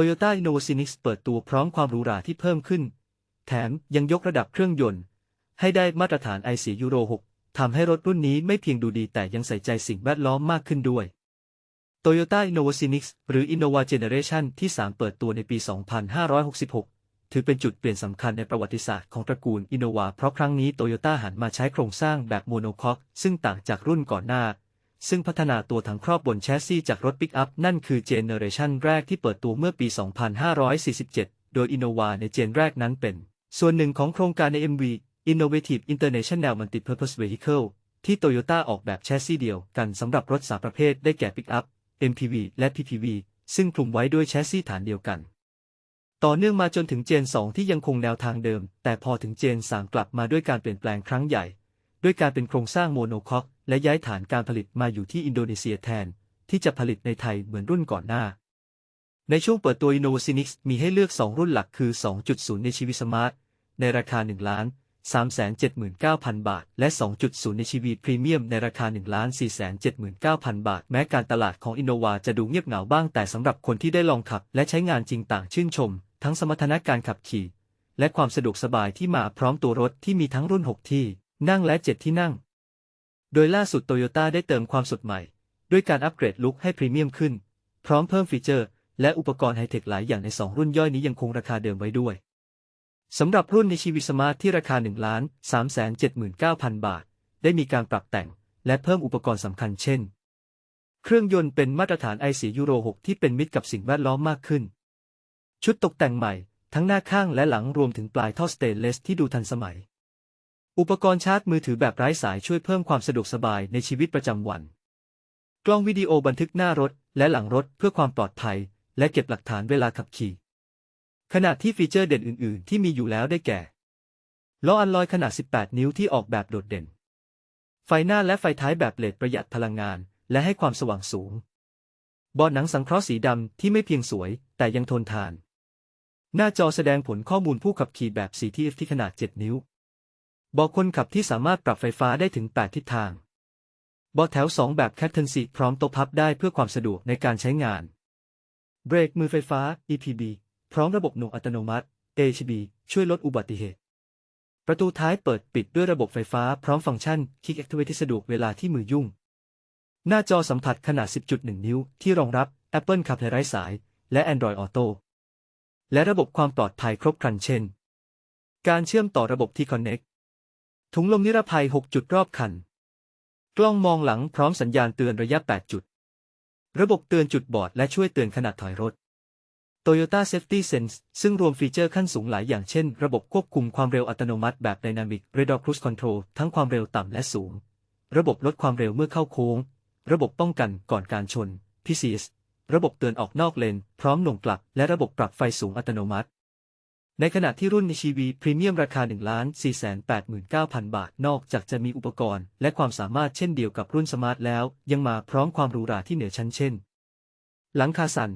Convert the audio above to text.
Toyota Innova Cynix เปิดตัวพร้อมความหรูหราที่เพิ่มขึ้น แถมยังยกระดับเครื่องยนต์ ให้ได้มาตรฐาน i4 ยูโร 6 ทำให้รถรุ่นนี้ไม่เพียงดูดีแต่ยังใส่ใจสิ่งแวดล้อมมากขึ้นด้วย Toyota Innova Cynix หรือ Innova Generation ที่ 3 เปิดตัวในปี 2566 ถือเป็นจุดเปลี่ยนสำคัญในประวัติศาสตร์ของตระกูล Innova เพราะครั้งนี้ Toyota หันมาใช้โครงสร้างแบบโมโนคอกซึ่งต่างจากรุ่นก่อนหน้า ซึ่งพัฒนาตัวถังครอบบนแชสซีจากรถปิกอัพ นั่นคือเจเนอเรชันแรกที่เปิดตัวเมื่อปี 2547 โดย Innova ในเจนแรกนั้นเป็น ส่วนหนึ่งของโครงการใน MV Innovative International Multi-Purpose Vehicle ที่ Toyota ออกแบบแชสซีเดียวกันสำหรับรถสามประเภทได้แก่ปิกอัพ MPV และ PPV ซึ่งคลุมไว้ด้วยแชสซีฐานเดียวกัน ต่อเนื่องมาจนถึงเจน 2 ที่ยังคงแนวทางเดิม แต่พอถึงเจน 3 กลับมาด้วยการเปลี่ยนแปลงครั้งใหญ่ ด้วยการเป็นโครงสร้างโมโนคอก และย้ายฐานการผลิตมาอยู่ที่อินโดนีเซียแทน ที่จะผลิตในไทยเหมือนรุ่นก่อนหน้า ในช่วงเปิดตัว InnovaCinix มีให้เลือก 2 รุ่นหลักคือ 2.0 ในชีวิตสมาร์ท ในราคา 1 ล้าน 379,000 บาท และ 2.0 ในชีวีพรีเมียมในราคา 1 479,000 บาท แม้การตลาดของ Innova จะดูเงียบเหงาบ้างแต่สำหรับคนที่ได้ลองขับ และใช้งานจริงต่างชื่นชม ทั้งสมรรถนะการขับขี่ และความสะดวกสบายที่มาพร้อมตัวรถที่มีทั้งรุ่น 6 ที่นั่งและ 7 ที่นั่ง โดยล่าสุดโตโยต้าได้เติมความสดใหม่ ด้วยการอัปเกรดลุคให้พรีเมียมขึ้น พร้อมเพิ่มฟีเจอร์ และอุปกรณ์ไฮเทคหลายอย่างใน 2 รุ่นย่อยนี้ยังคงราคาเดิมไว้ด้วย สำหรับรุ่นในชีวิตสมาร์ทที่ราคา1ล้าน379,000 บาท ได้มีการปรับแต่ง และเพิ่มอุปกรณ์สำคัญเช่น เครื่องยนต์เป็นมาตรฐาน i4 ยูโร 6 ที่เป็นมิตรกับสิ่งแวดล้อมมากขึ้น ชุดตกแต่งใหม่ ทั้งหน้าข้างและหลังรวมถึงปลายท่อสเตนเลสที่ดูทันสมัย อุปกรณ์ชาร์จมือถือแบบไร้สายช่วยเพิ่มความสะดวกสบายในชีวิตประจำวัน กล้องวิดีโอบันทึกหน้ารถและหลังรถเพื่อความปลอดภัย และเก็บหลักฐานเวลาขับขี่ ขณะที่ฟีเจอร์เด่นอื่น ๆ ที่มีอยู่แล้วได้แก่ล้ออัลลอยขนาด 18 นิ้วที่ออกแบบโดดเด่น ไฟหน้าและไฟท้ายแบบเลดประหยัดพลังงาน และให้ความสว่างสูงเบาะหนังสังเคราะห์สีดำที่ไม่เพียงสวย แต่ยังทนทาน หน้าจอแสดงผลข้อมูลผู้ขับขี่แบบ CTF ที่ขนาด 7 นิ้ว บาะคนขับที่สามารถปรับไฟฟ้าได้ถึง 8 ทิศทางบาะแถว 2 แบบแคทเทนซีพร้อมโต๊ะพับได้เพื่อความสะดวกในการใช้งาน เบรกมือไฟฟ้า EPB พร้อมระบบหน่วงอัตโนมัติ AHB ช่วยลดอุบัติเหตุ ประตูท้ายเปิดปิดด้วยระบบไฟฟ้าพร้อมฟังก์ชัน Kick Activate ที่สะดวกเวลาที่มือยุ่ง หน้าจอสัมผัสขนาด 10.1 นิ้ว ที่รองรับ Apple CarPlay ไร้สาย และ Android Auto และระบบความปลอดภัยครบครันเช่น การเชื่อมต่อระบบ T-Connect ถุงลมนิรภัย 6 จุดรอบคัน กล้องมองหลังพร้อมสัญญาณเตือนระยะ 8 จุด ระบบเตือนจุดบอดและช่วยเตือนขณะถอยรถ Toyota Safety Sense ซึ่งรวมฟีเจอร์ขั้นสูงหลายอย่างเช่น ระบบควบคุมความเร็วอัตโนมัติแบบ Dynamic Radar Cruise Control ทั้งความเร็วต่ำและสูง ระบบลดความเร็วเมื่อเข้าโค้ง ระบบป้องกันก่อนการชน PCS ระบบเตือนออกนอกเลน พร้อมหน่งกลับ และระบบปรับไฟสูงอัตโนมัติ ในขณะที่รุ่นในชีวีพรีเมียมราคา 1 4 8 9 0 0 0 บาท นอกจากจะมีอุปกรณ์ และความสามารถเช่นเดียวกับรุ่นสมาร์ทแล้ว ยังมาพร้อมความหรูหราที่เหนือชั้นเช่น หลังคาสัน